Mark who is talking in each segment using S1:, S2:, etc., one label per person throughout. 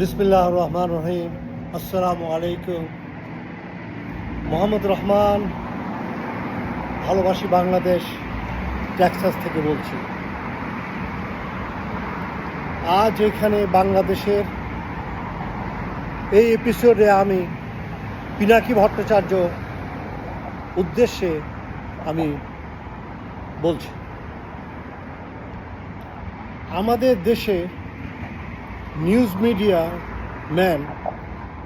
S1: বিসমিল্লাহ রহমান রহিম। আসসালামু আলাইকুম। মোহাম্মদ রহমান, ভালোবাসি বাংলাদেশ, টেক্সাস থেকে বলছি। আজ এখানে বাংলাদেশের এই এপিসোডে আমি পিনাকি ভট্টাচার্য উদ্দেশ্যে আমি বলছি। আমাদের দেশে নিউজ মিডিয়া ম্যান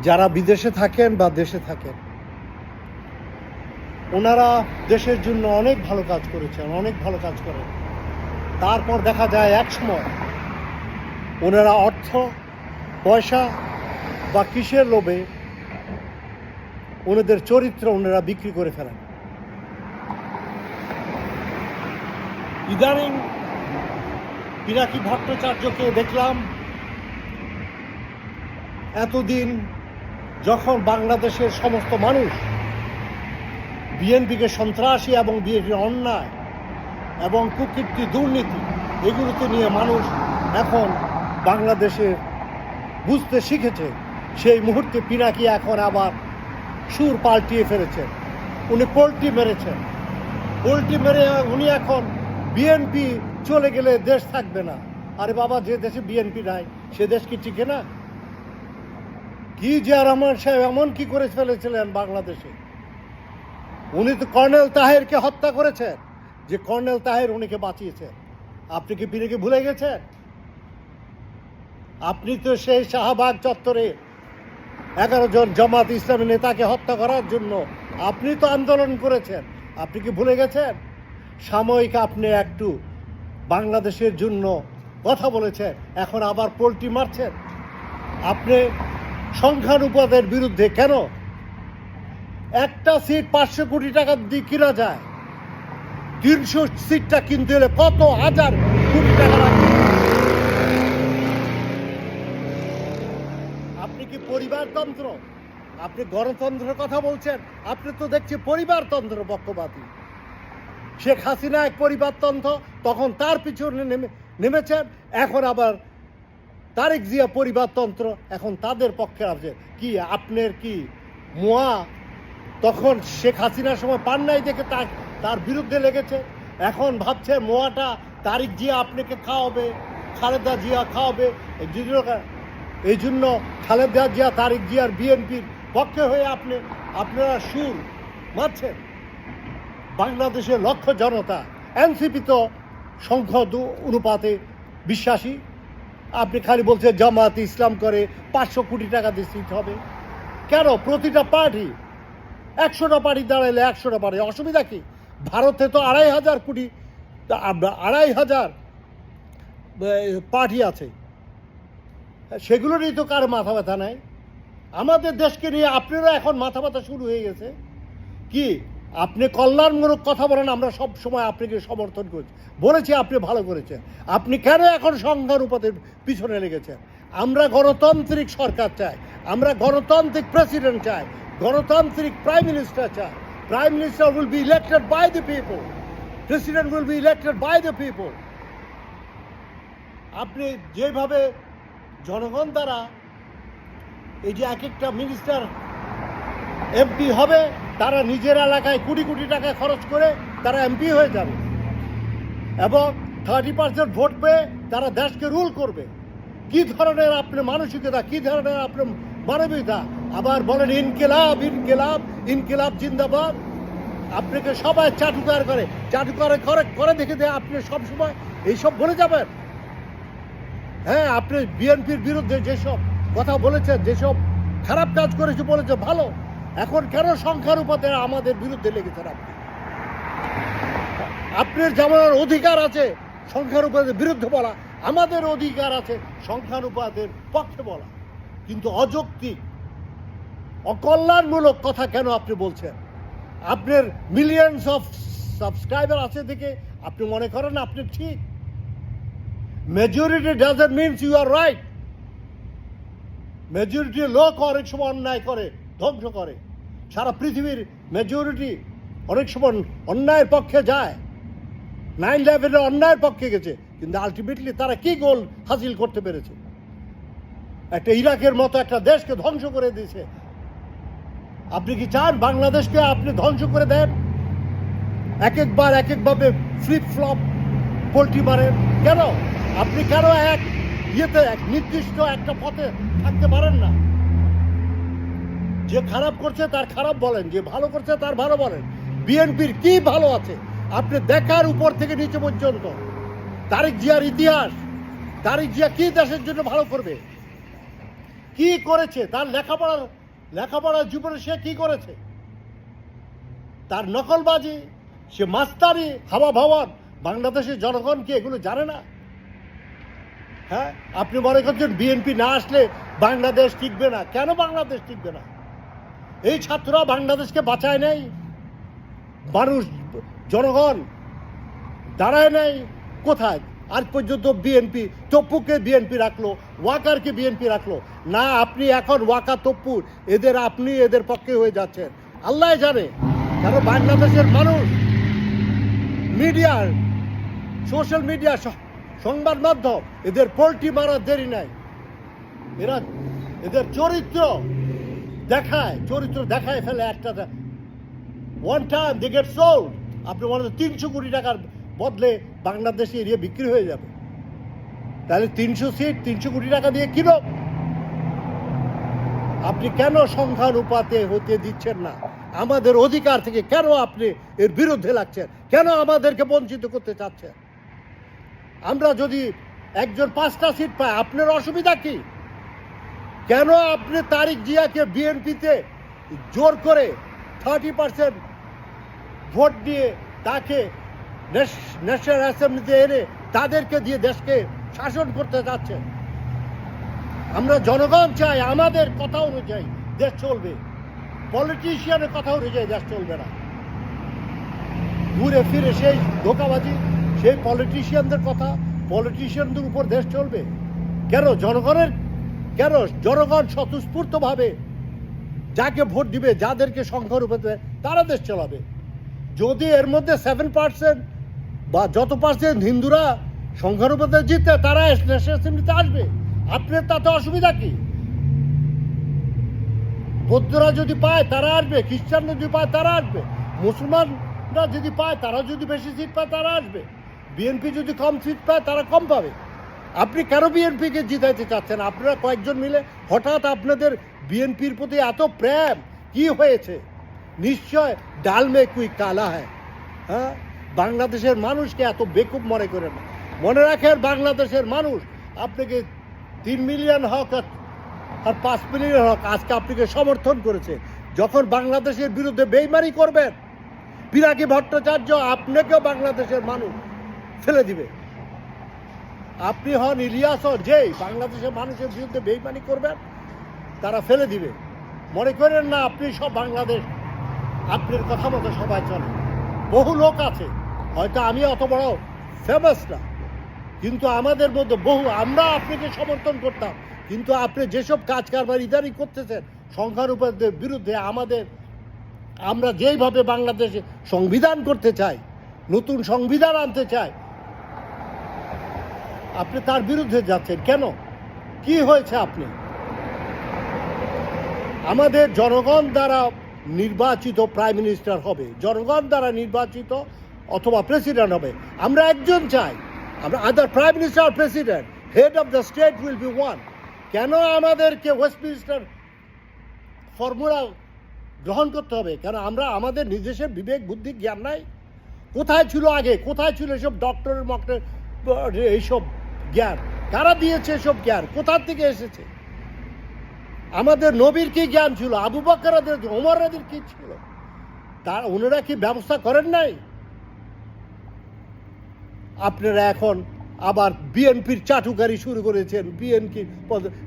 S1: যারা বিদেশে থাকেন বা দেশে থাকেন, ওনারা দেশের জন্য অনেক ভালো কাজ করেছেন, অনেক ভালো কাজ করেন। তারপর দেখা যায় এক সময় ওনারা অর্থ, পয়সা বা কিসের লোভে ওনাদের চরিত্র ওনারা বিক্রি করে ফেলেন। ইদানিং পিনাকি ভট্টাচার্যকে দেখলাম এতদিন যখন বাংলাদেশের সমস্ত মানুষ বিএনপিকে সন্ত্রাসী এবং বিএনপির অন্যায় এবং কুকীর্তি, দুর্নীতি এগুলোতে নিয়ে মানুষ এখন বাংলাদেশে বুঝতে শিখেছে, সেই মুহূর্তে পিনাকি এখন আবার সুর পাল্টিয়ে ফেলেছেন উনি পোল্ট্রি মেরেছেন পোল্ট্রি মেরে উনি এখন বিএনপি চলে গেলে দেশ থাকবে না। আরে বাবা, যে দেশে বিএনপি নাই, সে দেশ কি টিকে না? কি যে আর আমার সাহেব এমন কি করে ফেলেছিলেন বাংলাদেশে? উনি তো কর্নেল তাহেরকে হত্যা করেছেন। যে কর্নেল তাহের উনিকে বাঁচিয়েছেন। আপনি কি পিড়েকে ভুলে গেছেন? আপনি তো সেই শাহবাগ চত্বরে এগারো জন জামাত ইসলামী নেতাকে হত্যা করার জন্য আপনি তো আন্দোলন করেছেন। আপনি কি ভুলে গেছেন? সাময়িক আপনি একটু বাংলাদেশের জন্য কথা বলেছেন, এখন আবার পোল্ট্রি মারছেন। আপনি সংখ্যানুপাতের বিরুদ্ধে কেন? একটা সিট পাঁচশো কোটি টাকা দিয়ে কিনা যায়? তিনশো সিটটা কিনতে হলে কত হাজার কোটি টাকা লাগবে? আপনি কি পরিবারতন্ত্র? আপনি গণতন্ত্রের কথা বলছেন, আপনি তো দেখছি পরিবারতন্ত্র পক্ষপাতী। শেখ হাসিনা এক পরিবারতন্ত্র, তখন তার পিছনে নেমে নেমেছেন, এখন আবার তারেক জিয়া পরিবারতন্ত্র এখন তাদের পক্ষে আছে। কি, আপনার কি? মোয়া তখন শেখ হাসিনার সময় পান নাই দেখে তার তার বিরুদ্ধে লেগেছে। এখন ভাবছে মোয়াটা তারিক জিয়া আপনাকে খাওয়াবে, খালেদা জিয়া খাওয়াবে। এই জন্য খালেদা জিয়া, তারিক জিয়ার বিএনপির পক্ষে হয়ে আপনি আপনারা সুর মারছেন। বাংলাদেশের লক্ষ্য জনতা, এনসিপি তো সংখ্য অনুপাতে বিশ্বাসী। আপনি খালি বলছেন জামাত ইসলাম করে পাঁচশো কোটি টাকা দিয়ে সিট হবে। কেন? প্রতিটা পার্টি একশোটা পার্টি দাঁড়াইলে একশোটা পার্টি। অসুবিধা কি? ভারতে তো আড়াই হাজার কোটি আব- আড়াই হাজার পার্টি আছে। সেগুলোরই তো কার মাথা ব্যথা নাই। আমাদের দেশকে নিয়ে আপনারা এখন মাথা ব্যথা শুরু হয়ে গেছে। কি? আপনি কল্যাণমূলক কথা বলেন, আমরা সব সময় আপনাকে সমর্থন করছি। বলেছি, আপনি ভালো করেছেন। আপনি কেন এখন সংখ্যানুপাতের পিছনে লেগেছেন? আমরা গণতান্ত্রিক সরকার চাই, আমরা গণতান্ত্রিক প্রেসিডেন্ট চাই, গণতান্ত্রিক প্রাইম মিনিস্টার চাই। Prime minister will be elected by the people president will be elected by the people আপনি যেভাবে জনগণ দ্বারা এই যে এক একটা মিনিস্টার এমপি হবে তারা নিজের এলাকায় কোটি কোটি টাকা খরচ করে তারা এমপি হয়ে যাবে। এবং থার্টি পার্সেন্ট ভোট পেয়ে তারা দেশকে রুল করবে। কি ধরনের আপনার মানসিকতা, কি ধরনের আপনার মানবিকতা? আবার বলেন, ইনকিলাব ইনকিলাব ইনকিলাব জিন্দাবাদ। আপনাকে সবাই চাটুকার করে চাটুকার করে করে দেখে দেয় আপনি সবসময় এইসব বলে যাবেন। হ্যাঁ আপনি বিএনপির বিরুদ্ধে যেসব কথা বলেছেন, যেসব খারাপ কাজ করেছে বলেছে, ভালো। এখন কেন সংখ্যানুপাতে আমাদের বিরুদ্ধে লেগেছেন আপনি আপনার যেমন অধিকার আছে সংখ্যানুপাতের বিরুদ্ধে বলা, আমাদের অধিকার আছে সংখ্যানুপাতের পক্ষে বলা। কিন্তু অযৌক্তিক, অকল্যাণমূলক কথা কেন আপনি বলছেন? আপনার মিলিয়নস অফ সাবস্ক্রাইবার আছে দেখে আপনি মনে করেন আপনি ঠিক? Majority doesn't means you are right majority লোক অনেক সময় অন্যায় করে। ধ্বংস করে। সারা পৃথিবীর মেজরিটি অনেক সময় অন্যায়ের পক্ষে যায়। নাইন ইলেভেনে অন্যায়ের পক্ষে গেছে, কিন্তু আলটিমেটলি তারা কি গোল হাসিল করতে পেরেছে? একটা ইরাকের মতো একটা দেশকে ধ্বংস করে দিয়েছে। আপনি কি চান বাংলাদেশকে আপনি ধ্বংস করে দেন? এক একবার এক একভাবে ফ্লিপ ফ্লপ পোল্ট্রি মারেন কেন? আপনি কেন এক ইয়েতে, এক নির্দিষ্ট একটা পথে থাকতে পারেন না? যে খারাপ করছে তার খারাপ বলেন, যে ভালো করছে তার ভালো বলেন। বিএনপির কি ভালো আছে? আপনি দেখার উপর থেকে নিচে পর্যন্ত। তারিক জিয়ার ইতিহাস, তারিক জিয়া কি দেশের জন্য ভালো করবে? কি করেছে? তার লেখাপড়ার লেখাপড়ার জীবনে সে কি করেছে? তার নকলবাজি, সে মাস্তারি হাওয়া ভাওয়ান বাংলাদেশের জনগণ কি এগুলো জানে না? হ্যাঁ আপনি মনে করছেন বিএনপি না আসলে বাংলাদেশ টিকবে না? কেন বাংলাদেশ টিকবে না? এই ছাত্ররা বাংলাদেশকে বাঁচায় নাই, মানুষ, জনগণ দাঁড়ায় নাই, কোথায়? আজ পর্যন্ত বিএনপি তপ্পুকে বিএনপি রাখল, ওয়াকারকে বিএনপি রাখল। না, আপনি এখন ওয়াকা, তপ্পুর, এদের আপনি, এদের পক্ষে হয়ে যাচ্ছেন। আল্লাহ জানে কেন বাংলাদেশের মানুষ মিডিয়ার সোশ্যাল মিডিয়া সংবাদ মাধ্যম, এদের পোল্ট্রি মারার দেরি নাই। এরা, এদের চরিত্র দেখায়, চরিত্র দেখায় ফেলে একটা one time they get sold আপনি হয় তিনশো কোটি টাকার বদলে বাংলাদেশে এরিয়া বিক্রি হয়ে যাবে। তাহলে তিনশো সিট, তিনশো কোটি টাকা দিয়ে কিনো আপনি কেন সংখ্যানুপাতে হতে দিচ্ছেন না? আমাদের অধিকার থেকে কেন আপনি এর বিরুদ্ধে লাগছেন? কেন আমাদেরকে বঞ্চিত করতে চাচ্ছেন? আমরা যদি একজন পাঁচটা সিট পাই, আপনার অসুবিধা কি? কেন আপনি তারিক জিয়াকে বিএনপিতে জোর করে থার্টি পার্সেন্ট ভোট দিয়ে তাকে ন্যাশনাল অ্যাসেম্বলিতে এনে তাদেরকে দিয়ে দেশকে শাসন করতে যাচ্ছে আমরা জনগণ চাই, আমাদের কথা অনুযায়ী দেশ চলবে। পলিটিশিয়ানের কথা অনুযায়ী দেশ চলবে না। ঘুরে ফিরে সেই ধোকাবাজি, সেই পলিটিশিয়ানদের কথা, পলিটিশিয়ানদের উপর দেশ চলবে। কেন? জনগণের কেন জনগণ স্বতঃস্ফূর্তভাবে যাকে ভোট দিবে, যাদেরকে সংখ্যারূপে দেবে, তারা দেশ চালাবে। যদি এর মধ্যে সেভেন পার্সেন্ট বা যত পার্সেন্ট হিন্দুরা সংখ্যানুপাতে জিতে তারা ন্যাশনাল অ্যাসেম্বলিতে আসবে। আপনার তাতে অসুবিধা কি? বৌদ্ধরা যদি পায়, তারা আসবে। খ্রিস্টানরা যদি পায়, তারা আসবে। মুসলমানরা যদি পায়, তারা যদি বেশি সিট পায়, তারা আসবে। বিএনপি যদি কম সিট পায়, তারা কম পাবে। আপনি কেন বিএনপিকে জিতাইতে চাচ্ছেন? আপনারা কয়েকজন মিলে হঠাৎ আপনাদের বিএনপির প্রতি এত প্রেম, কি হয়েছে? নিশ্চয় ডাল মে কুই কালা হ্যাঁ? হ্যাঁ? বাংলাদেশের মানুষকে এত বেকুব মনে করে না। মনে রাখেন বাংলাদেশের মানুষ, আপনাকে তিন মিলিয়ন হক আর- পাঁচ মিলিয়ন হক আজকে আপনাকে সমর্থন করেছে। যখন বাংলাদেশের বিরুদ্ধে বেইমারি করবেন, পিনাকি ভট্টাচার্য আপনাকেও বাংলাদেশের মানুষ ফেলে দিবে। আপনি হন ইলিয়াস হন, যেই বাংলাদেশের মানুষের বিরুদ্ধে বেইমানি করবেন, তারা ফেলে দিবে। মনে করেন না আপনি সব বাংলাদেশ, আপনার কথা মতো সবাই চলে। বহু লোক আছে, হয়তো আমি অত বড় ফেমাস না, কিন্তু আমাদের মধ্যে বহু, আমরা আপনাকে সমর্থন করতাম, কিন্তু আপনি যেসব কাজ কারবার ইদারি করতেছেন, সংখ্যার সংখ্যানুপাতের বিরুদ্ধে আমাদের, আমরা যেইভাবে বাংলাদেশে সংবিধান করতে চাই, নতুন সংবিধান আনতে চাই আপনি তার বিরুদ্ধে যাচ্ছেন। কেন? কি হয়েছে আপনি? আমাদের জনগণ দ্বারা নির্বাচিত প্রাইম মিনিস্টার হবে। জনগণ দ্বারা নির্বাচিত অথবা প্রেসিডেন্ট হবে। আমরা একজন চাই। আমরা other prime minister, president, head of the state will be one. কেন আমাদেরকে ওয়েস্ট ওয়েস্টমিনিস্টার ফর্মুলা গ্রহণ করতে হবে? কেন আমরা আমাদের নিজস্ব বিবেক, বুদ্ধি, জ্ঞান নাই? কোথায় ছিল আগে? কোথায় ছিল এসব ডক্টরের মক্টর এইসব জ্ঞান? কারা দিয়েছে এসব জ্ঞান? কোথার থেকে এসেছে? আমাদের নবীর কি জ্ঞান ছিল? আবু বকরাদের ওমর রাদের কি ছিল? তার ওনারা কি ব্যবস্থা করেন নাই? আপনারা এখন আবার বিএনপির চাটুকারি শুরু করেছেন। বিএনপি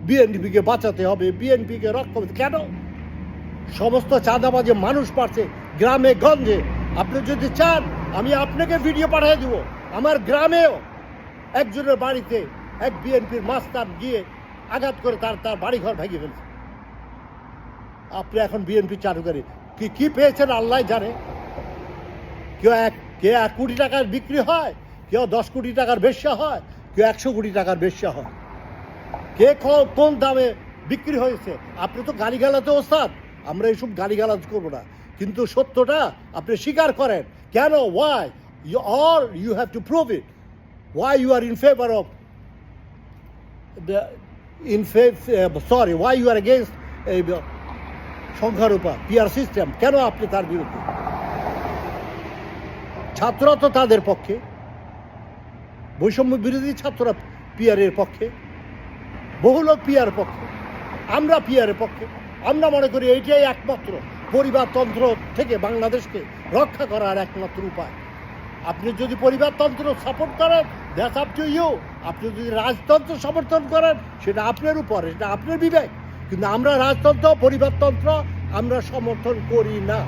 S1: বিএনপিকে বাঁচাতে হবে, বিএনপিকে রক্ষা কেন? সমস্ত চাঁদাবাজে মানুষ পারছে গ্রামে গঞ্জে। আপনি যদি চান, আমি আপনাকে ভিডিও পাঠিয়ে দেবো। আমার গ্রামেও একজনের বাড়িতে এক বিএনপির মাস্টার গিয়ে আঘাত করে তার তার বাড়িঘর ভেঙে ফেলছে। আপনি এখন বিএনপি চালুকারী। কি কি পেয়েছেন আল্লাহ জানে? কেউ এক, কে এক কোটি টাকার বিক্রি হয়, কেউ দশ কোটি টাকার বেশ্যা হয়, কেউ একশো কোটি টাকার বেশ্যা হয়। কে ক- কোন দামে বিক্রি হয়েছে? আপনি তো গালিগালাতে ওস্তাদ। আমরা এইসব গালিগালাজ করব না। কিন্তু সত্যটা আপনি স্বীকার করেন। কেন? Why you or you have to prove it why you are in favour of the in favor uh, sorry why you are against সংখ্যারূপা পিআর সিস্টেম কেন আপনি তার বিরুদ্ধে? ছাত্ররা তো তাদের পক্ষে। বৈষম্য বিরোধী ছাত্ররা পিয়ারের পক্ষে। বহু লোক পিয়ার পক্ষে। আমরা পিয়ারের পক্ষে। আমরা মনে করি এইটাই একমাত্র পরিবারতন্ত্র থেকে বাংলাদেশকে রক্ষা করার একমাত্র উপায়। আপনি যদি পরিবারতন্ত্র সাপোর্ট করেন দ্যাটস আপ টু ইউ আপনি যদি রাজতন্ত্র সমর্থন করেন, সেটা আপনার উপরে, সেটা আপনার বিবেক। কিন্তু আমরা রাজতন্ত্র, পরিবারতন্ত্র, আমরা সমর্থন করি না।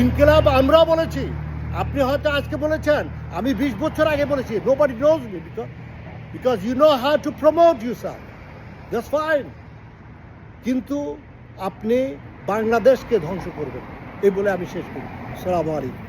S1: ইনকিলাব আমরা বলেছি। আপনি হয়তো আজকে বলেছেন, আমি বিশ বছর আগে বলেছি nobody knows me because you know how to promote you sir that's fine কিন্তু আপনি বাংলাদেশকে ধ্বংস করবেন। এই বলে আমি শেষ করি। সালাম আলাইকুম।